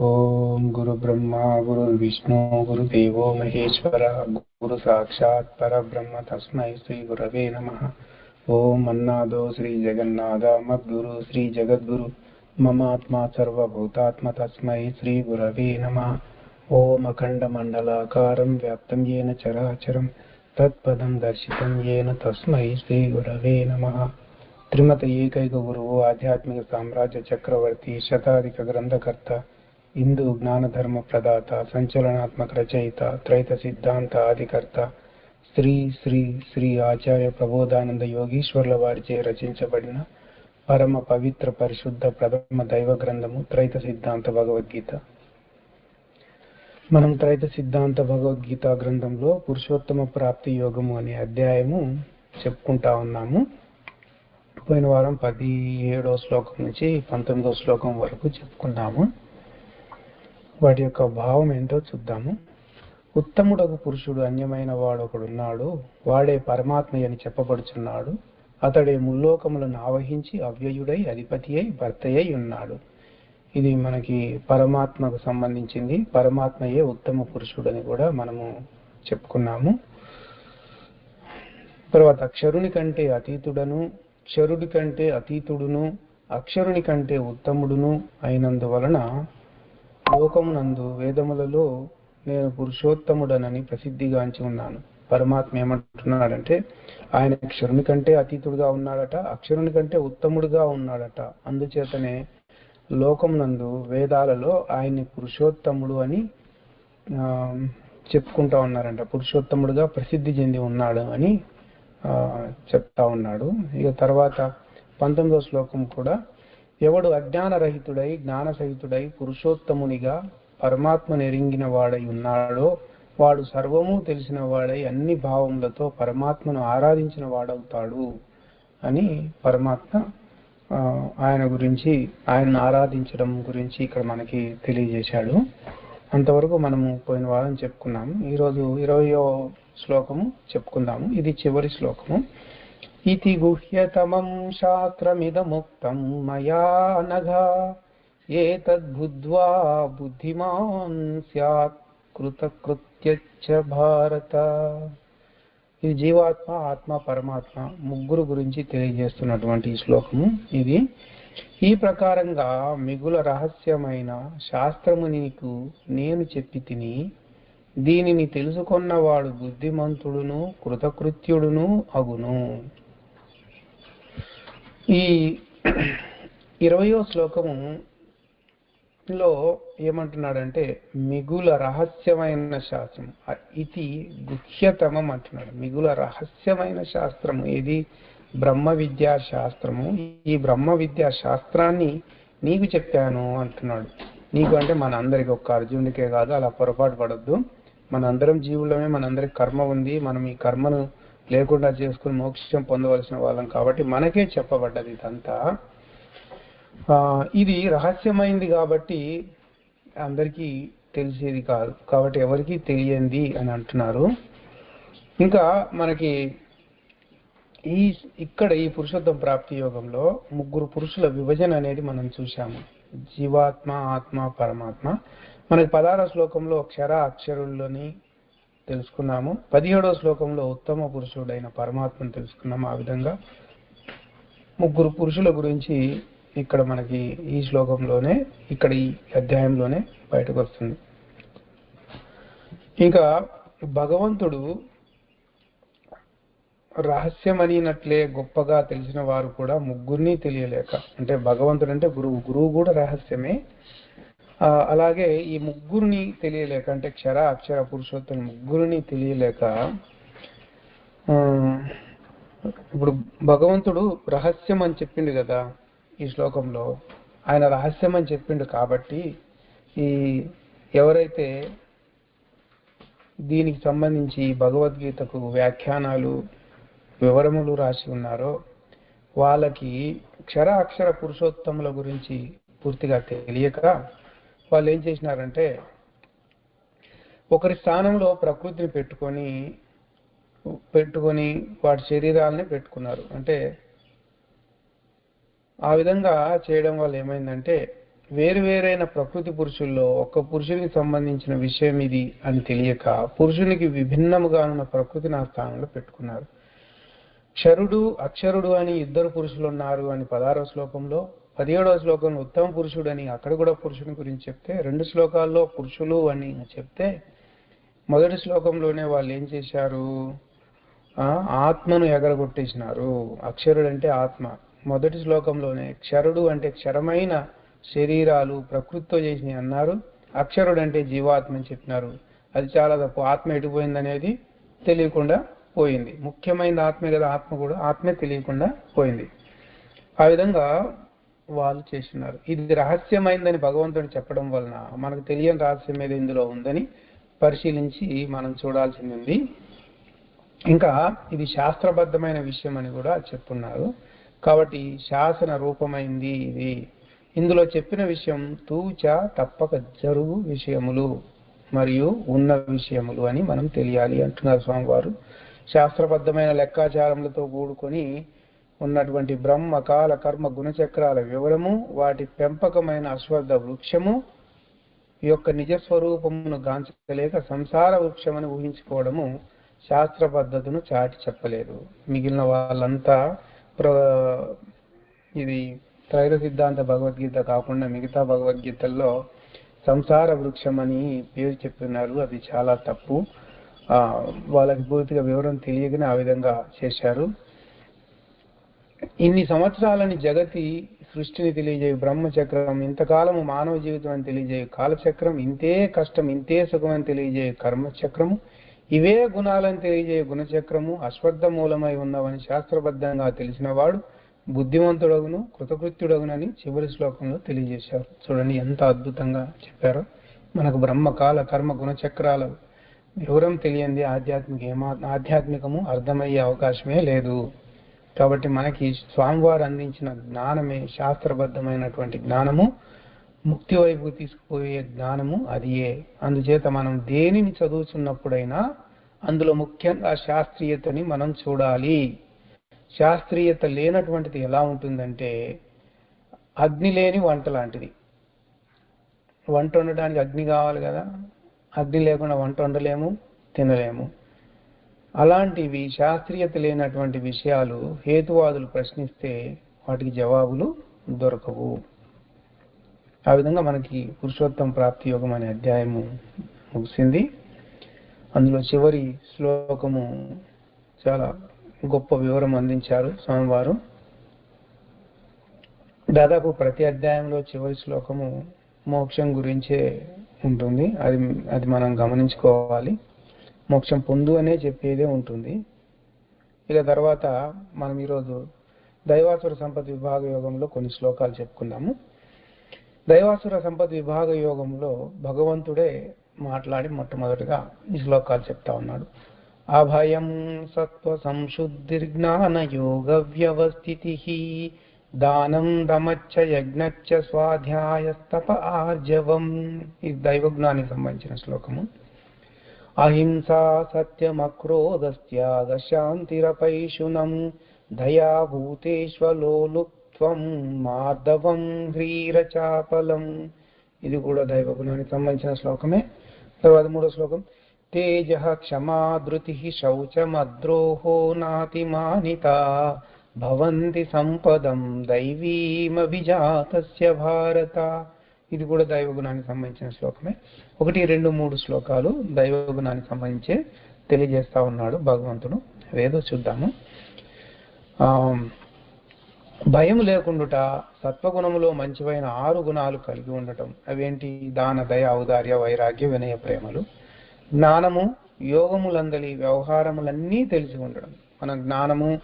ॐ गुरुब्रह्मा, गुरुर्विष्णु, गुरुदेवो महेश्वर तस्म श्री गुरव श्रीगुरवे नमः। ॐ मन्नादो श्रीजगन्नाथ मद्गुरु श्रीजगद्गुरु ममात्मा सर्वभूतात्म तस्म तस्मै नम। नमः ॐ अखण्डमण्डलाकारं व्याप्तं येन चराचरं, तत्पदं दर्शितं येन तस्मै श्रीगुरवे नमः। त्रिमत चक्रवर्ती आध्यात्मिकसाम्राज्यचक्रवर्ती शताधिकग्रन्थकर्ता హిందూ జ్ఞానధర్మ ప్రదాత సంచలనాత్మక రచయిత త్రైత సిద్ధాంత ఆదికర్త శ్రీ శ్రీ శ్రీ ఆచార్య ప్రబోధానంద యోగీశ్వర్ల వారిచే రచించబడిన పరమ పవిత్ర పరిశుద్ధ ప్రథమ దైవ గ్రంథము త్రైత సిద్ధాంత భగవద్గీత. మనం త్రైత సిద్ధాంత భగవద్గీత గ్రంథంలో పురుషోత్తమ ప్రాప్తి యోగము అనే అధ్యాయము చెప్పుకుంటా ఉన్నాము. పోయిన వారం పదిహేడో శ్లోకం నుంచి పంతొమ్మిదో శ్లోకం వరకు చెప్పుకున్నాము వాటి యొక్క భావం ఏంటో చూద్దాము. ఉత్తముడగు పురుషుడు అన్యమైన వాడు ఒకడున్నాడు వాడే పరమాత్మయ్య అని చెప్పబడుచున్నాడు. అతడే ముల్లోకములను ఆవహించి అవ్యయుడై అధిపతి అయి భర్త అయి ఉన్నాడు. ఇది మనకి పరమాత్మకు సంబంధించింది. పరమాత్మయే ఉత్తమ పురుషుడు అని కూడా మనము చెప్పుకున్నాము. తర్వాత అక్షరుని కంటే అతీతుడను క్షరుడి కంటే అతీతుడును అక్షరుని కంటే ఉత్తముడును అయినందువలన లోకమునందు వేదములలో నేను పురుషోత్తముడనని ప్రసిద్ధిగాంచి ఉన్నాను. పరమాత్మ ఏమంటున్నాడంటే ఆయన అక్షరుని కంటే అతీతుడుగా ఉన్నాడట అక్షరుని కంటే ఉత్తముడుగా ఉన్నాడట. అందుచేతనే లోకమునందు వేదాలలో ఆయన్ని పురుషోత్తముడు అని చెప్పుకుంటా ఉన్నారంట. పురుషోత్తముడుగా ప్రసిద్ధి చెంది ఉన్నాడు అని చెప్తా ఉన్నాడు. ఇక తర్వాత పంతొమ్మిదో శ్లోకం కూడా ఎవడు అజ్ఞానరహితుడై జ్ఞానసహితుడై పురుషోత్తమునిగా పరమాత్మ నెరింగిన వాడై ఉన్నాడో వాడు సర్వము తెలిసిన వాడై అన్ని భావములతో పరమాత్మను ఆరాధించిన వాడవుతాడు అని పరమాత్మ ఆయన గురించి ఆయనను ఆరాధించడం గురించి ఇక్కడ మనకి తెలియజేశాడు. అంతవరకు మనము పోయిన వారం చెప్పుకున్నాము. ఈరోజు ఇరవయో శ్లోకము చెప్పుకుందాము. ఇది చివరి శ్లోకము. ఇది గుహ్యతమం శాస్త్రమిదముక్తం మయా నఘ ఏతద్బుద్ధ్వా బుద్ధిమాన్ స్యాత్ కృతకృత్యచ్చ భారత ఇది జీవాత్మ ఆత్మ పరమాత్మ ముగ్గురు గురించి తెలియజేస్తున్నటువంటి ఈ శ్లోకము ఇది. ఈ ప్రకారంగా మిగుల రహస్యమైన శాస్త్రము నీకు నేను చెప్పి తిని దీనిని తెలుసుకొన్నవాడు బుద్ధిమంతుడును కృతకృత్యుడును అగును. ఈ ఇరవయో శ్లోకము లో ఏమంటున్నాడంటే మిగుల రహస్యమైన శాస్త్రం. ఇది గుహ్యతమం అంటున్నాడు. మిగుల రహస్యమైన శాస్త్రము ఇది బ్రహ్మ విద్యా శాస్త్రము. ఈ బ్రహ్మ విద్యా శాస్త్రాన్ని నీకు చెప్పాను అంటున్నాడు. నీకు అంటే మన అందరికి ఒక్క అర్జునుడికే కాదు అలా పొరపాటు పడద్దు. మనందరం జీవులమే మనందరికి కర్మ ఉంది. మనం ఈ కర్మను లేకుండా చేసుకుని మోక్షం పొందవలసిన వాళ్ళం కాబట్టి మనకే చెప్పబడ్డది ఇదంతా. ఇది రహస్యమైంది కాబట్టి అందరికీ తెలిసేది కాదు. కాబట్టి ఎవరికి తెలియంది అని అంటున్నారు. ఇంకా మనకి ఈ ఇక్కడ ఈ పురుషోత్తం ప్రాప్తి యోగంలో ముగ్గురు పురుషుల విభజన అనేది మనం చూశాము. జీవాత్మ ఆత్మ పరమాత్మ. మనకి పదార శ్లోకంలో క్షర అక్షరుల్లోని తెలుసుకున్నాము. పదిహేడో శ్లోకంలో ఉత్తమ పురుషుడైన పరమాత్మను తెలుసుకున్నాము ఆ విధంగా. ముగ్గురు పురుషుల గురించి ఇక్కడ మనకి ఈ శ్లోకంలోనే ఇక్కడ ఈ అధ్యాయంలోనే బయటకు వస్తుంది. ఇంకా భగవంతుడు రహస్యమనినట్లే గొప్పగా తెలిసిన వారు కూడా ముగ్గురిని తెలియలేక అంటే భగవంతుడు అంటే గురువు గురువు కూడా రహస్యమే. అలాగే ఈ ముగ్గురిని తెలియలేక అంటే క్షర అక్షర పురుషోత్తం ముగ్గురిని తెలియలేక ఇప్పుడు భగవంతుడు రహస్యం అని చెప్పిండు కదా ఈ శ్లోకంలో. ఆయన రహస్యం అని చెప్పిండు కాబట్టి ఈ ఎవరైతే దీనికి సంబంధించి భగవద్గీతకు వ్యాఖ్యానాలు వివరములు రాసి ఉన్నారో వాళ్ళకి క్షర అక్షర పురుషోత్తముల గురించి పూర్తిగా తెలియక వాళ్ళు ఏం చేసినారంటే ఒకరి స్థానంలో ప్రకృతిని పెట్టుకొని పెట్టుకొని వాటి శరీరాలని పెట్టుకున్నారు. అంటే ఆ విధంగా చేయడం వల్ల ఏమైందంటే వేరువేరైన ప్రకృతి పురుషుల్లో ఒక పురుషునికి సంబంధించిన విషయం ఇది అని తెలియక పురుషునికి విభిన్నముగా ఉన్న ప్రకృతిని ఆ స్థానంలో పెట్టుకున్నారు. క్షరుడు అక్షరుడు అని ఇద్దరు పురుషులు ఉన్నారు అని పదారవ శ్లోకంలో పదిహేడవ శ్లోకం ఉత్తమ పురుషుడు అని అక్కడ కూడా పురుషుని గురించి చెప్తే రెండు శ్లోకాల్లో పురుషులు అని చెప్తే మొదటి శ్లోకంలోనే వాళ్ళు ఏం చేశారు? ఆత్మను ఎగరగొట్టేసినారు. అక్షరుడు అంటే ఆత్మ. మొదటి శ్లోకంలోనే క్షరుడు అంటే క్షరమైన శరీరాలు ప్రకృతితో చేసినవి అన్నారు. అక్షరుడు అంటే జీవాత్మ అని చెప్పినారు. అది చాలా తప్పు. ఆత్మ ఎటుపోయింది అనేది తెలియకుండా పోయింది. ముఖ్యమైన ఆత్మే కదా ఆత్మ కూడా ఆత్మే తెలియకుండా పోయింది. ఆ విధంగా వాళ్ళు చేస్తున్నారు. ఇది రహస్యమైందని భగవంతుడు చెప్పడం వలన మనకు తెలియని రహస్యం ఏదో ఇందులో ఉందని పరిశీలించి మనం చూడాల్సింది ఉంది. ఇంకా ఇది శాస్త్రబద్ధమైన విషయం అని కూడా చెప్పున్నారు. కాబట్టి శాసన రూపమైంది ఇది. ఇందులో చెప్పిన విషయం తూచ తప్పక జరుగు విషయములు మరియు ఉన్న విషయములు అని మనం తెలియాలి అంటున్నారు స్వామివారు. శాస్త్రబద్ధమైన లెక్కాచారములతో కూడుకొని ఉన్నటువంటి బ్రహ్మ కాల కర్మ గుణచక్రాల వివరము వాటి పెంపకమైన అశ్వద్ధ వృక్షము యొక్క నిజ స్వరూపమును గాంచలేక సంసార వృక్షమని ఊహించుకోవడము శాస్త్ర పద్ధతును చాటి చెప్పలేదు. మిగిలిన వాళ్ళంతా ప్ర ఇది త్రైర సిద్ధాంత భగవద్గీత కాకుండా మిగతా భగవద్గీతల్లో సంసార వృక్షం అని పేరు చెప్తున్నారు. అది చాలా తప్పు. వాళ్ళకి పూర్తిగా వివరం తెలియకనే ఆ విధంగా చేశారు. ఇన్ని సంవత్సరాలని జగతి సృష్టిని తెలియజేయు బ్రహ్మచక్రం ఇంతకాలము మానవ జీవితం అని తెలియజేయు కాలచక్రం ఇంతే కష్టం ఇంతే సుఖం అని తెలియజేయు కర్మచక్రము. ఇవే గుణాలను తెలియజేయు గుణచక్రము. అశ్వద్ధ మూలమై ఉన్నవని శాస్త్రబద్ధంగా తెలిసినవాడు బుద్ధిమంతుడగును కృతకృత్యుడగునని చివరి శ్లోకంలో తెలియజేశారు. చూడండి ఎంత అద్భుతంగా చెప్పారో. మనకు బ్రహ్మ కాల కర్మ గుణచక్రాల వివరం తెలియంది. ఆధ్యాత్మిక ఏమా ఆధ్యాత్మికము అర్థమయ్యే అవకాశమే లేదు. కాబట్టి మనకి స్వామివారు అందించిన జ్ఞానమే శాస్త్రబద్ధమైనటువంటి జ్ఞానము. ముక్తి వైపు తీసుకుపోయే జ్ఞానము అదియే అందుచేత మనం దేనిని చదువుతున్నప్పుడైనా అందులో ముఖ్యంగా శాస్త్రీయతని మనం చూడాలి. శాస్త్రీయత లేనటువంటిది ఎలా ఉంటుందంటే అగ్ని లేని వంట లాంటిది. వంట వండడానికి అగ్ని కావాలి కదా. అగ్ని లేకుండా వంట వండలేము తినలేము. అలాంటివి శాస్త్రీయత లేనటువంటి విషయాలు హేతువాదులు ప్రశ్నిస్తే వాటికి జవాబులు దొరకవు. ఆ విధంగా మనకి పురుషోత్తం ప్రాప్తి యోగం అనే అధ్యాయము ముగిసింది. అందులో చివరి శ్లోకము చాలా గొప్ప వివరం అందించారు స్వామివారు. దాదాపు ప్రతి అధ్యాయంలో చివరి శ్లోకము మోక్షం గురించే ఉంటుంది. అది అది మనం గమనించుకోవాలి. మోక్షం పొందు అనే చెప్పేదే ఉంటుంది. ఇక తర్వాత మనం ఈరోజు దైవాసుర సంపద విభాగ యోగంలో కొన్ని శ్లోకాలు చెప్పుకుందాము. దైవాసుర సంపద విభాగ యోగంలో భగవంతుడే మాట్లాడి మొట్టమొదటిగా ఈ శ్లోకాలు చెప్తా ఉన్నాడు. అభయం సత్వ సంశుద్ధిర్జ్ఞాన యోగ వ్యవస్థితి దానం దమచ్చ యజ్ఞచ్చ స్వాధ్యాయస్తప ఆర్జవం. ఇది దైవజ్ఞానికి సంబంధించిన శ్లోకము. అహింసా సత్యమక్రోధస్త్యాగ శాంతిరపైషునం దయాభూతేష్వలోలుప్త్వం మార్దవం హ్రీరచాపలం. ఇది కూడా దైవ గుణానికి సంబంధించిన శ్లోకమే. తర్వాత మూడో శ్లోకం. తేజ క్షమా ధృతి శౌచమద్రోహో నాతిమానిత భవంతి సంపదం దైవీమభిజాతస్య భారత. ఇది కూడా దైవగుణానికి సంబంధించిన శ్లోకమే. ఒకటి రెండు మూడు శ్లోకాలు దైవగుణానికి సంబంధించి తెలియజేస్తా ఉన్నాడు భగవంతుడు. వేదో చూద్దాము. భయం లేకుండుట సత్వగుణములో మంచివైన ఆరు గుణాలు కలిగి ఉండటం. అవేంటి? దాన దయ ఔదార్య వైరాగ్య వినయ ప్రేమలు. జ్ఞానము యోగములందలి వ్యవహారములన్నీ తెలిసి ఉండడం. మనం జ్ఞానము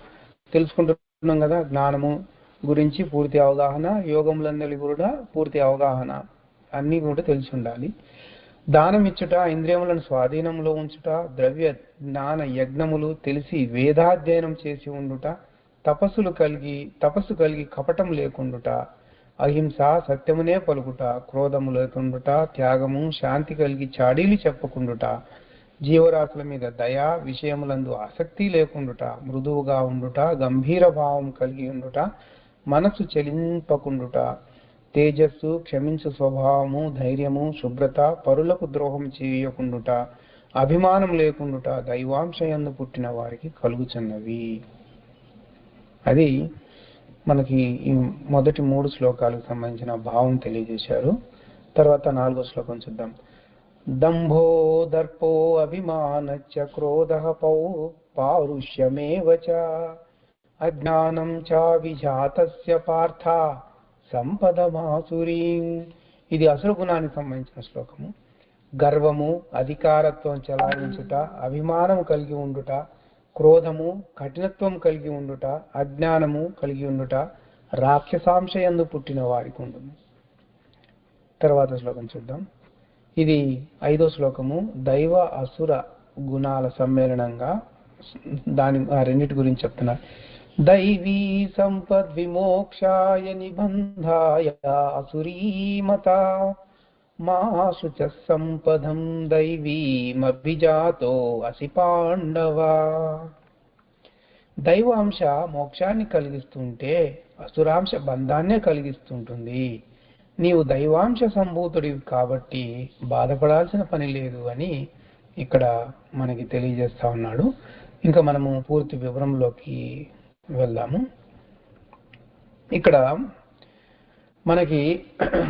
తెలుసుకుంటున్నాం కదా జ్ఞానము గురించి పూర్తి అవగాహన యోగములందరి కూడా పూర్తి అవగాహన అన్నీ కూడా తెలిసి ఉండాలి దానం ఇచ్చుట ఇంద్రియములను స్వాధీనంలో ఉంచుట ద్రవ్య జ్ఞాన యజ్ఞములు తెలిసి వేదాధ్యయనం చేసి ఉండుట తపస్సులు కలిగి తపస్సు కలిగి కపటం లేకుండుట అహింస సత్యమునే పలుకుట క్రోధము లేకుండుట త్యాగము శాంతి కలిగి చాడీలు చెప్పకుండుట జీవరాశుల మీద దయ విషయములందు ఆసక్తి లేకుండుట మృదువుగా ఉండుట గంభీర భావం కలిగి ఉండుట మనసు చెలింపకుండుట తేజస్సు క్షమించు స్వభావము ధైర్యము శుభ్రత పరులకు ద్రోహం చేయకుండుట అభిమానం లేకుండుట దైవాంశయందు పుట్టిన వారికి కలుగుచున్నవి. అది మనకి ఈ మొదటి మూడు శ్లోకాలకు సంబంధించిన భావం తెలియజేశారు. తర్వాత నాలుగో శ్లోకం చూద్దాం. దంభో దర్పో అభిమానచ్చ క్రోధ పౌ పారుష్యమేవచ అజ్ఞానం చ విజాతస్య పార్థ సంపదమాసురీం. ఇది అసలు గుణానికి సంబంధించిన శ్లోకము. గర్వము అధికారత్వం చలాయించుట అభిమానం కలిగి ఉండుట క్రోధము కఠినత్వం కలిగి ఉండుట అజ్ఞానము కలిగి ఉండుట రాక్షసాంశయందు పుట్టిన వారికి ఉండును. తర్వాత శ్లోకం చూద్దాం. ఇది ఐదో శ్లోకము. దైవ అసుర గుణాల సమ్మేళనంగా దాని ఆ గురించి చెప్తున్నారు. దైవీ సంపద్ విమోక్షాయ నిబంధాయ అసురీమత. మాసు చ సంపదం దైవీమభిజాతో అసి పాండవా. దైవాంశ మోక్షాన్ని కలిగిస్తుంటే అసురాంశ బంధాన్నే కలిగిస్తుంటుంది. నీవు దైవాంశ సంభూతుడివి కాబట్టి బాధపడాల్సిన పని లేదు అని ఇక్కడ మనకి తెలియజేస్తా ఉన్నాడు. ఇంకా మనము పూర్తి వివరంలోకి వెళ్దాము. ఇక్కడ మనకి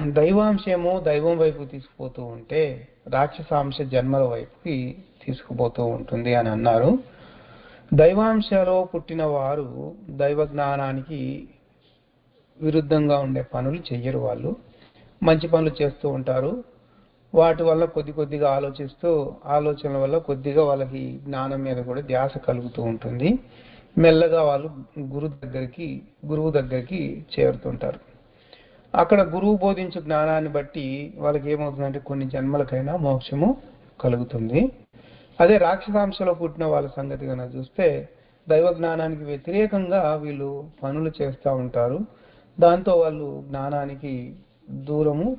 దైవాంశము దైవం వైపు తీసుకుపోతూ ఉంటే రాక్షసాంశ జన్మల వైపుకి తీసుకుపోతూ ఉంటుంది అని అన్నారు. దైవాంశలో పుట్టిన వారు దైవ జ్ఞానానికి విరుద్ధంగా ఉండే పనులు చెయ్యరు వాళ్ళు. మంచి పనులు చేస్తూ ఉంటారు. వాటి వల్ల కొద్ది కొద్దిగా ఆలోచిస్తూ ఆలోచనల వల్ల కొద్దిగా వాళ్ళకి జ్ఞానం మీద కూడా ధ్యాస కలుగుతూ ఉంటుంది. మెల్లగా వాళ్ళు గురు దగ్గరికి గురువు దగ్గరికి చేరుతుంటారు. అక్కడ గురువు బోధించే జ్ఞానాన్ని బట్టి వాళ్ళకి ఏమవుతుందంటే కొన్ని జన్మలకైనా మోక్షము కలుగుతుంది. అదే రాక్షసాంశలో పుట్టిన వాళ్ళ సంగతి కనుక చూస్తే దైవ జ్ఞానానికి వ్యతిరేకంగా వీళ్ళు పనులు చేస్తూ ఉంటారు. దాంతో వాళ్ళు జ్ఞానానికి దూరము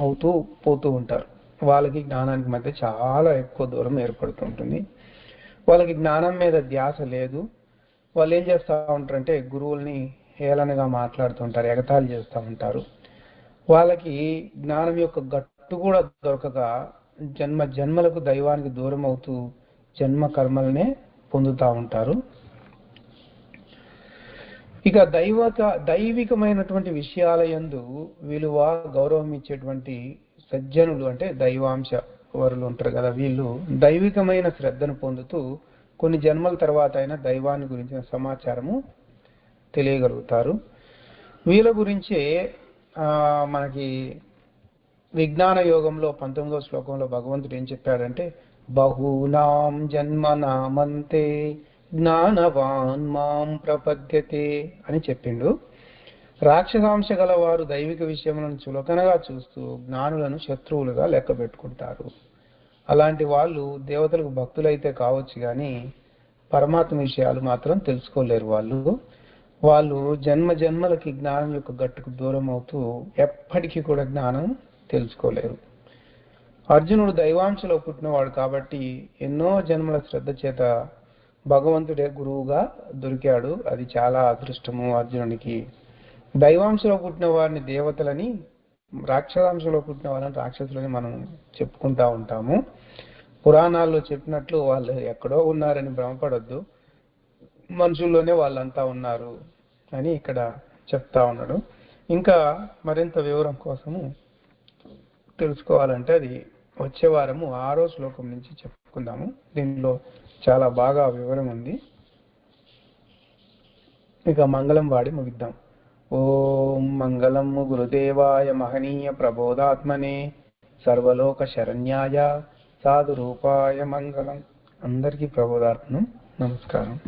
అవుతూ పోతూ ఉంటారు. వాళ్ళకి జ్ఞానానికి మధ్య చాలా ఎక్కువ దూరం ఏర్పడుతుంటుంది వాళ్ళకి జ్ఞానం మీద ధ్యాస లేదు. వాళ్ళు ఏం చేస్తూ ఉంటారంటే గురువుల్ని హేళనగా మాట్లాడుతుంటారు ఎగతాళి చేస్తూ ఉంటారు. వాళ్ళకి జ్ఞానం యొక్క గట్టు కూడా దొరకక జన్మ జన్మలకు దైవానికి దూరం అవుతూ జన్మ కర్మలనే పొందుతూ ఉంటారు. ఇక దైవక దైవికమైనటువంటి విషయాల యందు విలువ గౌరవం ఇచ్చేటువంటి సజ్జనులు అంటే దైవాంశ వరులు ఉంటారు కదా వీళ్ళు దైవికమైన శ్రద్ధను పొందుతూ కొన్ని జన్మల తర్వాత అయినా దైవాన్ని గురించిన సమాచారము తెలియగలుగుతారు. వీళ్ళ గురించే మనకి విజ్ఞాన యోగంలో పంతొమ్మిదవ శ్లోకంలో భగవంతుడు ఏం చెప్పాడంటే బహూనాం జన్మనామంతే జ్ఞానవాన్ మాం ప్రపద్యతే అని చెప్పిండు. రాక్షసాంశ గల వారు దైవిక విషయములను చులకనగా చూస్తూ జ్ఞానులను శత్రువులుగా లెక్క పెట్టుకుంటారు. అలాంటి వాళ్ళు దేవతలకు భక్తులైతే కావచ్చు కానీ పరమాత్మ విషయాలు మాత్రం తెలుసుకోలేరు వాళ్ళు. వాళ్ళు జన్మ జన్మలకి జ్ఞానం యొక్క గట్టుకు దూరం అవుతూ ఎప్పటికీ కూడా జ్ఞానం తెలుసుకోలేరు. అర్జునుడు దైవాంశలో పుట్టినవాడు కాబట్టి ఎన్నో జన్మల శ్రద్ధ చేత భగవంతుడే గురువుగా దొరికాడు. అది చాలా అదృష్టము అర్జునుడికి దైవాంశలో పుట్టిన వారిని దేవతలని రాక్షసాంశలో పుట్టిన వాళ్ళని రాక్షసులని మనం చెప్పుకుంటా ఉంటాము. పురాణాల్లో చెప్పినట్లు వాళ్ళు ఎక్కడో ఉన్నారని భ్రమపడొద్దు. మనుషుల్లోనే వాళ్ళంతా ఉన్నారు అని ఇక్కడ చెప్తా ఉన్నాడు. ఇంకా మరింత వివరం కోసము తెలుసుకోవాలంటే అది వచ్చే వారము ఆరో శ్లోకం నుంచి చెప్పుకుందాము. దీనిలో చాలా బాగా వివరం ఉంది. ఇక మంగళం వాడి ముగిద్దాం. ఓం మంగళం గురుదేవాయ మహనీయ ప్రబోధాత్మనే సర్వలోక శరణ్యాయ సాధురూపాయ మంగళం. అందరికీ ప్రబోధాత్మం నమస్కారం.